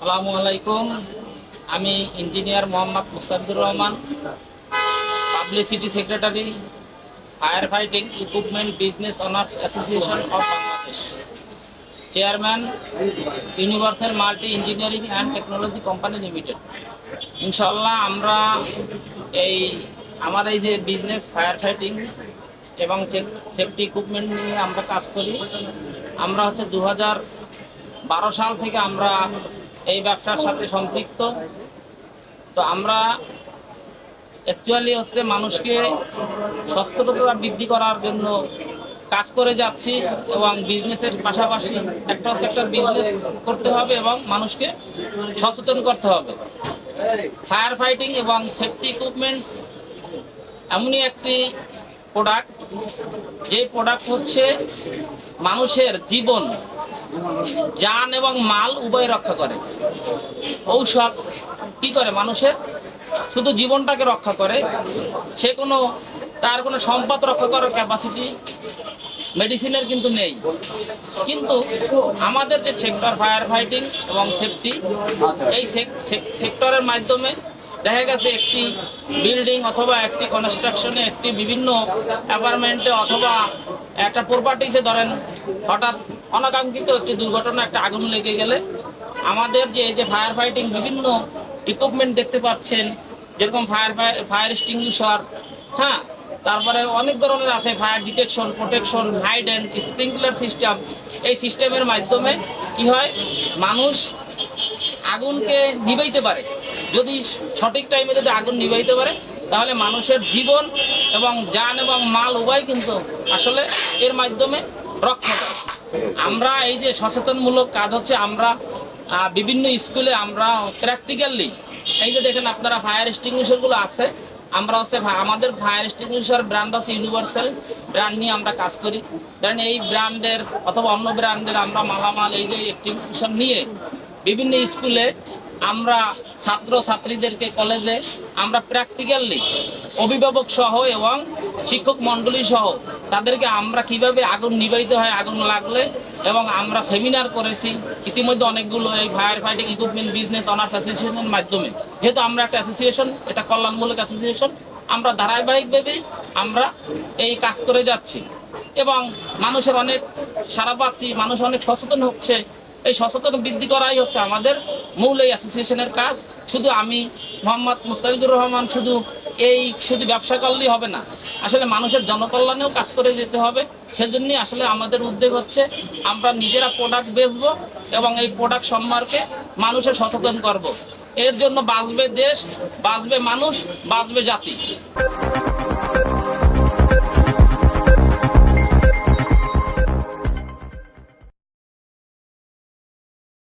আসসালামু আলাইকুম। আমি engineer Mohammad Mustafizur Rahman publicity secretary fire fighting equipment business honours association of Bangladesh chairman universal multi engineering and technology company limited ইনশাল্লাহ আমরা এই আমার এই যে বিজনেস ফায়ার ফাইটিং এবং সেফটি ইকুইপমেন্ট নিয়ে আমরা কাজ করি। আমরা হচ্ছে দু বারো সাল থেকে আমরা এই ব্যবসার সাথে সম্পৃক্ত। তো আমরা অ্যাকচুয়ালি হচ্ছে মানুষকে সচেতনতা বৃদ্ধি করার জন্য কাজ করে যাচ্ছি এবং বিজনেসের পাশাপাশি একটা হচ্ছে একটা বিজনেস করতে হবে এবং মানুষকে সচেতন করতে হবে। ফায়ার ফাইটিং এবং সেফটি ইকুইপমেন্টস এমনই একটি প্রোডাক্ট যে প্রোডাক্ট হচ্ছে মানুষের জীবন। যান এবং মাল উভয় রক্ষা করে। ঔষধ কি করে মানুষের? শুধু জীবনটাকে রক্ষা করে। সে কোনো, তার কোনো সম্পদ রক্ষা করার ক্যাপাসিটি মেডিসিনের কিন্তু নেই। কিন্তু আমাদের যে সেক্টর ফায়ার ফাইটিং এবং সেফটি এই সেক্টরের মাধ্যমে দেখা গেছে একটি বিল্ডিং অথবা একটি কনস্ট্রাকশনে একটি বিভিন্ন অ্যাপার্টমেন্টে অথবা একটা প্রপার্টিসে ধরেন হঠাৎ অনাকাঙ্ক্ষিত একটি দুর্ঘটনা, একটা আগুন লেগে গেলে আমাদের যে যে ফায়ার ফাইটিং বিভিন্ন ইকুইপমেন্ট দেখতে পাচ্ছেন, যেরকম ফায়ার ফায়ার ফায়ার এক্সটিংগুইশার হ্যাঁ তারপরে অনেক ধরনের আছে fire detection protection hide and sprinkler system এই সিস্টেমের মাধ্যমে কি হয়? মানুষ আগুনকে নিভাইতে পারে। যদি সঠিক টাইমে যদি আগুন নিভাইতে পারে, তাহলে মানুষের জীবন এবং যান এবং মাল উভয় কিন্তু আসলে এর মাধ্যমে রক্ষা পায়। আমরা এই যে সচেতনমূলক কাজ হচ্ছে, আমরা বিভিন্ন স্কুলে আমরা প্র্যাকটিক্যালি এই যে দেখেন আপনারা ফায়ার এক্সটিংগুইশারগুলো আছে, আমরা হচ্ছে আমাদের ফায়ার এক্সটিংগুইশার ব্র্যান্ড আছে ইউনিভার্সাল ব্র্যান্ড নিয়ে আমরা কাজ করি। কারণ এই ব্র্যান্ডের অথবা অন্য ব্র্যান্ডের আমরা মালামাল, এই যে এক্সটিংগুইশার নিয়ে বিভিন্ন স্কুলে আমরা ছাত্র ছাত্রীদেরকে কলেজে আমরা প্র্যাকটিক্যালি অভিভাবক সহ এবং শিক্ষক মণ্ডলী সহ তাদেরকে আমরা কীভাবে আগুন নিবাইতে হয়, আগুন লাগলে, এবং আমরা সেমিনার করেছি। ইতিমধ্যে অনেকগুলো এই fire fighting equipment business honours অ্যাসোসিয়েশনের মাধ্যমে। যেহেতু আমরা একটা অ্যাসোসিয়েশন এটা কল্যাণমূলক অ্যাসোসিয়েশন আমরা ধারাবাহিকভাবে আমরা এই কাজ করে যাচ্ছি। এবং মানুষের অনেক, সারা পাচ্ছি, মানুষ অনেক সচেতন হচ্ছে। এই সচেতন বৃদ্ধি করাই হচ্ছে আমাদের মূল এই অ্যাসোসিয়েশনের কাজ। শুধু আমি, মোহাম্মদ মুস্তাফিজুর রহমান, শুধু এই শুধু ব্যবসা করলেই হবে না। আসলে মানুষের জনকল্যাণেও কাজ করে যেতে হবে। সেজন্যই আসলে আমাদের উদ্যোগ হচ্ছে, আমরা নিজেরা প্রোডাক্ট বেচবো এবং এই প্রোডাক্ট সম্পর্কে মানুষের সচেতন করব। এর জন্য বাঁচবে দেশ, বাঁচবে মানুষ, বাঁচবে জাতি।